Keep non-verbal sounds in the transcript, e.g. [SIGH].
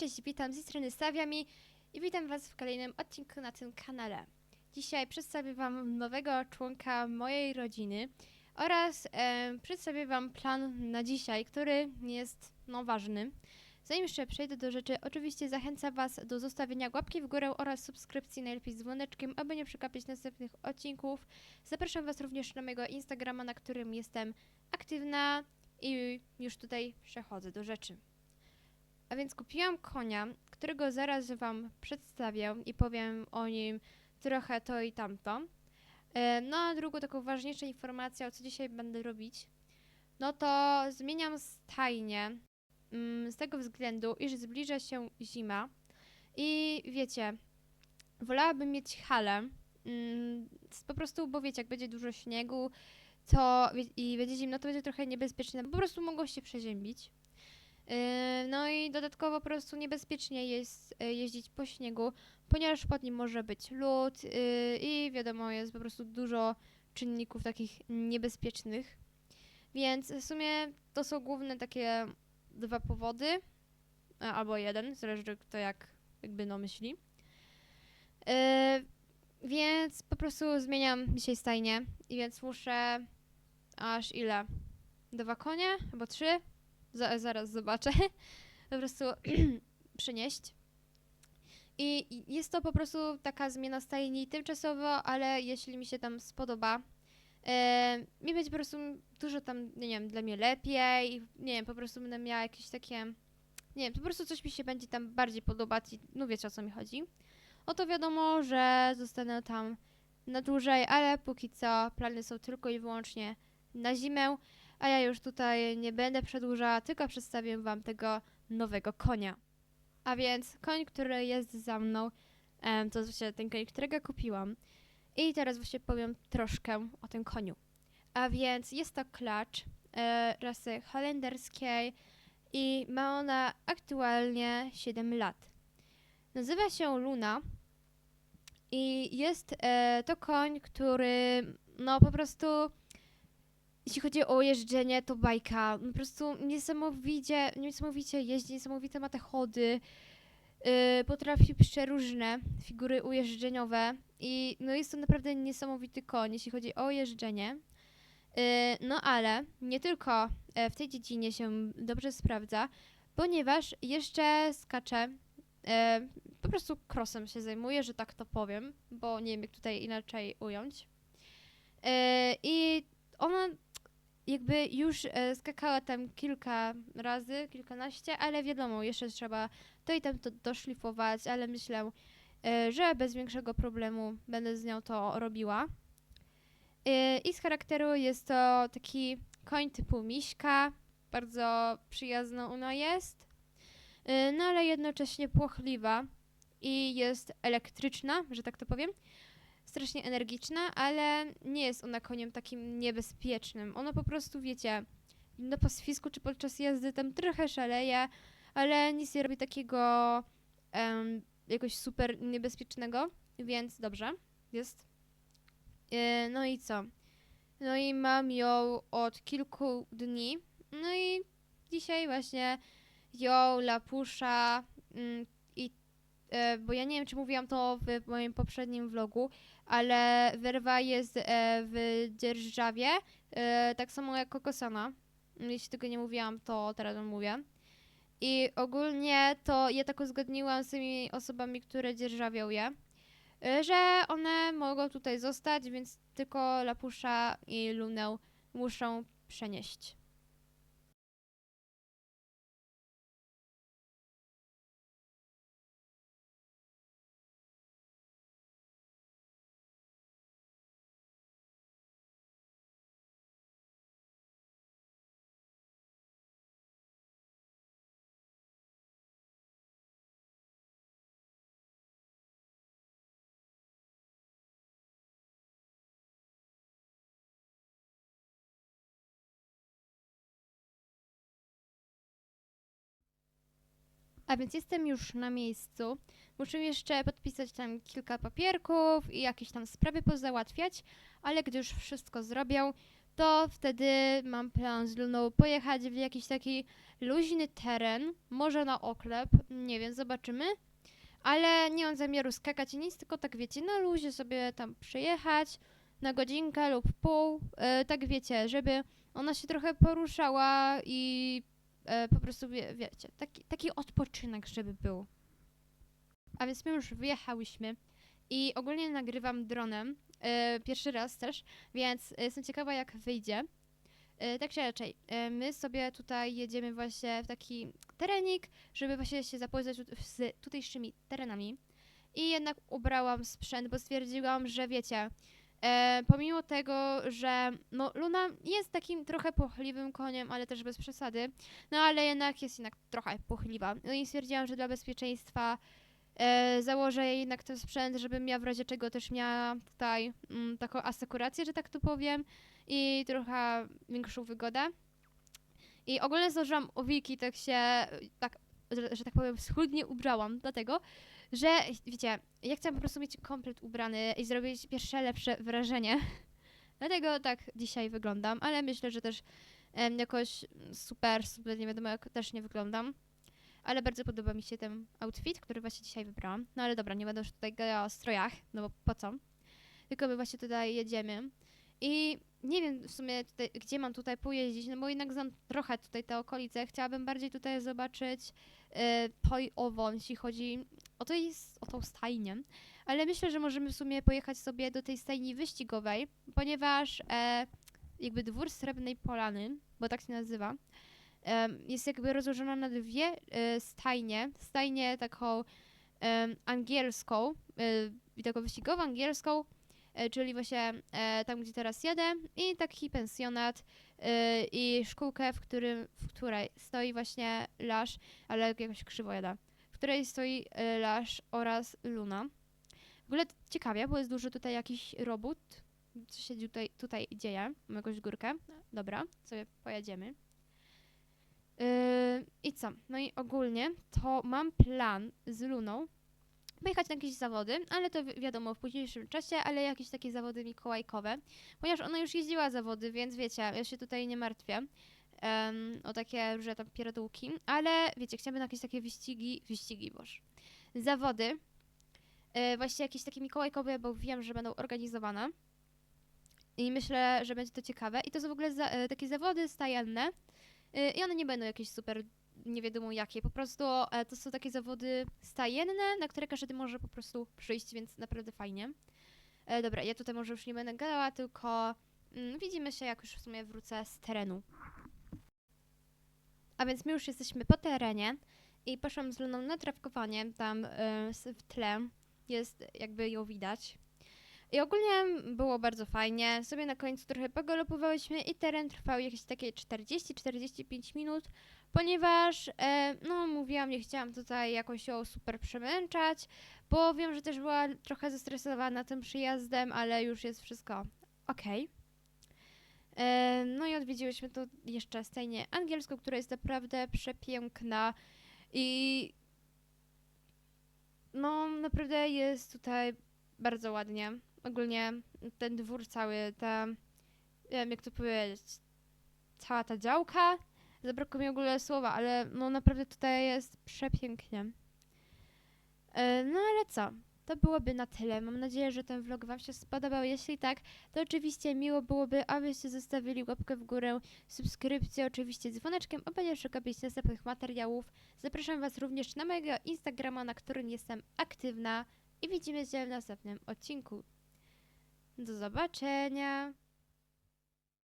cześć, witam z strony Stawiami i witam Was w kolejnym odcinku na tym kanale. Dzisiaj przedstawię Wam nowego członka mojej rodziny oraz e, przedstawię Wam plan na dzisiaj, który jest no ważny. Zanim jeszcze przejdę do rzeczy, oczywiście zachęcam Was do zostawienia łapki w górę oraz subskrypcji, najlepiej z dzwoneczkiem, aby nie przegapić następnych odcinków. Zapraszam Was również na mojego Instagrama, na którym jestem aktywna i już tutaj przechodzę do rzeczy. A więc kupiłam konia, którego zaraz Wam przedstawię i powiem o nim trochę to i tamto. E, No a drugą taką ważniejszą informacją, co dzisiaj będę robić, no to zmieniam stajnię mm, z tego względu, iż zbliża się zima i wiecie, wolałabym mieć halę, mm, po prostu, bo wiecie, jak będzie dużo śniegu to, i będzie zimno, to będzie trochę niebezpieczne, po prostu mogą się przeziębić. Yy, No i dodatkowo po prostu niebezpiecznie jest yy, jeździć po śniegu, ponieważ pod nim może być lód yy, i wiadomo, jest po prostu dużo czynników takich niebezpiecznych. Więc w sumie to są główne takie dwa powody, albo jeden, zależy kto jak jakby no myśli. Więc po prostu zmieniam dzisiaj stajnię i więc muszę aż ile? Dwa konie? Albo trzy? Za, zaraz zobaczę. po prostu [CLEARS THROAT] przynieść. I jest to po prostu taka zmiana stajni tymczasowo, ale jeśli mi się tam spodoba, e, mi będzie po prostu dużo tam, nie wiem, dla mnie lepiej, nie wiem, po prostu będę miała jakieś takie, nie wiem, po prostu coś mi się będzie tam bardziej podobać i no wiecie o co mi chodzi. Oto wiadomo, że zostanę tam na dłużej, ale póki co plany są tylko i wyłącznie na zimę, a ja już tutaj nie będę przedłużała, tylko przedstawię Wam tego nowego konia. A więc koń, który jest za mną, to właśnie ten koń, którego kupiłam. I teraz właśnie powiem troszkę o tym koniu. A więc jest to klacz e, rasy holenderskiej i ma ona aktualnie 7 lat. Nazywa się Luna i jest e, to koń, który no po prostu jeśli chodzi o jeżdżenie, to bajka. Po prostu niesamowicie, niesamowicie jeździ, niesamowite ma te chody. Yy, potrafi przeróżne figury ujeżdżeniowe i no jest to naprawdę niesamowity koń, jeśli chodzi o jeżdżenie. Yy, no ale nie tylko e, w tej dziedzinie się dobrze sprawdza, ponieważ jeszcze skacze, e, po prostu crossem się zajmuje, że tak to powiem, bo nie wiem jak tutaj inaczej ująć. E, I ona jakby już e, skakała tam kilka razy, kilkanaście, ale wiadomo, jeszcze trzeba to i tam to doszlifować, ale myślę, e, że bez większego problemu będę z nią to robiła. E, I z charakteru jest to taki koń typu miśka, bardzo przyjazna ona jest, no ale jednocześnie płochliwa i jest elektryczna, że tak to powiem strasznie energiczna, ale nie jest ona koniem takim niebezpiecznym. Ona po prostu, wiecie, na pastwisku czy podczas jazdy tam trochę szaleje, ale nic nie robi takiego em, jakoś super niebezpiecznego, więc dobrze, jest. E, no i co? No i mam ją od kilku dni, no i dzisiaj właśnie ją Lapusza mm, i e, bo ja nie wiem, czy mówiłam to w moim poprzednim vlogu, ale werwa jest e, w dzierżawie, e, tak samo jak kokosana. Jeśli tego nie mówiłam, to teraz wam mówię. I ogólnie to ja tak uzgodniłam z tymi osobami, które dzierżawią je, e, że one mogą tutaj zostać, więc tylko Lapusza i Lunę muszą przenieść. A więc jestem już na miejscu. Muszę jeszcze podpisać tam kilka papierków i jakieś tam sprawy pozałatwiać, ale gdy już wszystko zrobią, to wtedy mam plan z Luną pojechać w jakiś taki luźny teren, może na oklep, nie wiem, zobaczymy. Ale nie mam zamiaru skakać i nic, tylko tak wiecie, na luzie sobie tam przyjechać na godzinkę lub pół, e, tak wiecie, żeby ona się trochę poruszała i e, po prostu, wie, wiecie, taki, taki odpoczynek, żeby był. A więc my już wyjechałyśmy i ogólnie nagrywam dronem, e, pierwszy raz też, więc jestem ciekawa jak wyjdzie. E, tak czy raczej, e, my sobie tutaj jedziemy właśnie w taki terenik, żeby właśnie się zapoznać z tutejszymi terenami. I jednak ubrałam sprzęt, bo stwierdziłam, że wiecie, e, pomimo tego, że no, Luna jest takim trochę płochliwym koniem, ale też bez przesady, no ale jednak jest jednak trochę płochliwa. No i stwierdziłam, że dla bezpieczeństwa e, założę jej jednak ten sprzęt, żebym ja w razie czego też miała tutaj mm, taką asekurację, że tak to powiem, i trochę większą wygodę. I ogólnie założyłam owiki, tak się, tak, że, że tak powiem, schludnie ubrałam, dlatego, że wiecie, ja chciałam po prostu mieć komplet ubrany i zrobić pierwsze lepsze wrażenie. [LAUGHS] Dlatego tak dzisiaj wyglądam, ale myślę, że też em, jakoś super, super, nie wiadomo jak też nie wyglądam. Ale bardzo podoba mi się ten outfit, który właśnie dzisiaj wybrałam. No ale dobra, nie będę już tutaj gadała o strojach, no bo po co? Tylko my właśnie tutaj jedziemy. I nie wiem w sumie tutaj, gdzie mam tutaj pojeździć, no bo jednak znam trochę tutaj te okolice. Chciałabym bardziej tutaj zobaczyć e, to i owo, jeśli chodzi o jest, o tą stajnię. Ale myślę, że możemy w sumie pojechać sobie do tej stajni wyścigowej, ponieważ e, jakby dwór Srebrnej Polany, bo tak się nazywa, em, jest jakby rozłożona na dwie e, stajnie. Stajnię taką em, angielską, e, taką wyścigową angielską, e, czyli właśnie e, tam, gdzie teraz jadę, i taki pensjonat e, i szkółkę, w, którym, w której stoi właśnie Lasz, ale jakoś krzywo jada, w której stoi e, Lasz oraz Luna. W ogóle ciekawie, bo jest dużo tutaj jakiś robót, co się tutaj, tutaj dzieje, mam jakąś górkę, dobra, sobie pojedziemy. I co? No i ogólnie to mam plan z Luną pojechać na jakieś zawody, ale to wi- wiadomo w późniejszym czasie, ale jakieś takie zawody mikołajkowe, ponieważ ona już jeździła zawody, więc wiecie, ja się tutaj nie martwię em, o takie różne tam pierdółki, ale wiecie, chciałabym jakieś takie wyścigi, wyścigi, boż, zawody, e, właśnie jakieś takie mikołajkowe, bo wiem, że będą organizowane i myślę, że będzie to ciekawe. I to są w ogóle za, e, takie zawody stajenne e, i one nie będą jakieś super nie wiadomo jakie. Po prostu e, to są takie zawody stajenne, na które każdy może po prostu przyjść, więc naprawdę fajnie. E, dobra, ja tutaj może już nie będę gadała, tylko mm, widzimy się, jak już w sumie wrócę z terenu. A więc my już jesteśmy po terenie i poszłam z Luną na trawkowanie, tam e, w tle jest jakby ją widać. I ogólnie było bardzo fajnie. Sobie na końcu trochę pogalopowałyśmy i teren trwał jakieś takie 40-45 minut ponieważ, e, no mówiłam, nie chciałam tutaj jakoś ją super przemęczać, bo wiem, że też była trochę zestresowana tym przyjazdem, ale już jest wszystko okej. E, No i odwiedziłyśmy tu jeszcze stajnię angielską, która jest naprawdę przepiękna i no naprawdę jest tutaj bardzo ładnie. Ogólnie ten dwór cały, ta, nie wiem jak to powiedzieć, cała ta działka, Zabrakło mi w ogóle słowa, ale no naprawdę tutaj jest przepięknie. E, No ale co? To byłoby na tyle. Mam nadzieję, że ten vlog Wam się spodobał. Jeśli tak, to oczywiście miło byłoby, abyście zostawili łapkę w górę, subskrypcję, oczywiście dzwoneczkiem, a będziesz szukać następnych materiałów. Zapraszam Was również na mojego Instagrama, na którym jestem aktywna i widzimy się w następnym odcinku. Do zobaczenia!